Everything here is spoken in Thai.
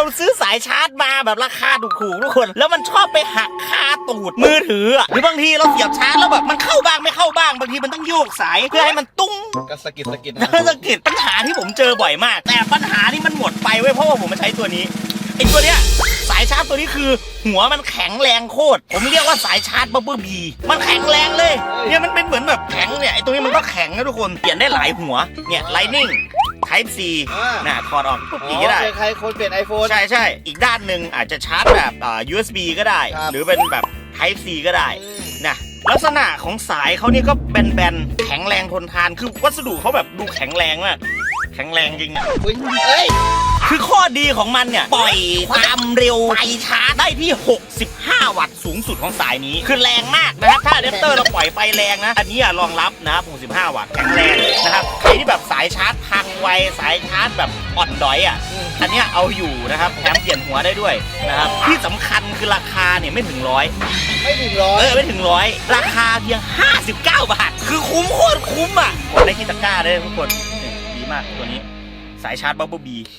เราซื้อสายชาร์จมาแบบราคาถูกๆทุกคน แล้วมันชอบไปหักคาตูดมือถืออะหรือบางทีเราเสียบชาร์จแล้วแบบมันเข้าบ้างไม่เข้าบ้างบางทีมันต้องโยกสายเพื่อให้มันตุ้ง ก็สะกิดสะกิดนั่นสังเกตปัญหาที่ผมเจอบ่อยมาก แต่ปัญหานี่มันหมดไปเว้ยเพราะว่าผมมาใช้ตัวนี้ไอ้ตัวเนี้ยสายชาร์จตัวนี้คือ หัวมันแข็งแรงโคตรผมเรียกว่าสายชาร์จบับเบิ้ลบีมันแข็งแรงเลยเนี่ยมันเป็นเหมือนแบบแข็งเนี่ยไอ้ตัวนี้มันก็แข็งนะทุกคนเปลี่ยนได้หลายหัวเนี่ยไลนิ่ง Type C อ่าน่ะถอดออกปุ๊บอ๋อีอกก็ได้ใครๆคนเปลี่ยน iPhone ใช่ใช่อีกด้านหนึ่งอาจจะชาร์จแบบอ่า USB ก็ได้ ครับ หรือเป็นแบบ Type C ก็ได้ อืม นะลักษณะของสายเขานี่ก็แบนๆ แข็งแรงทนทาน คือวัสดุเขาแบบดูแข็งแรงมาก แข็งแรงจริงอะอุ๊ยเอ้ย คือข้อดีของมันเนี่ย ปล่อยความเร็วไฟชาร์จได้ที่ 65 วัตต์สูงสุดของสายนี้ คือแรงมากนะครับ ถ้าอะแดปเตอร์เราปล่อยไฟแรงนะ อันนี้อะรองรับนะครับ65 วัตต์ แข็งแรงนะครับ ใครที่แบบ สายชาร์จพังไวสายชาร์จแบบอ่อนดอยอะอืมอันเนี้ยเอาอยู่นะครับแถมเปลี่ยนหัวได้ด้วยนะครับที่สำคัญคือราคาเนี่ยไม่ถึงร้อย ไม่ถึงร้อเอยอไม่ถึงร้อยราคาเพียง 59 บาท คือคุ้มโคตรคุ้มอะกดได้ที่ตะกร้าได้ทุกคนนี่ดีมากตัวนี้ สายชาร์จบับเบิลบี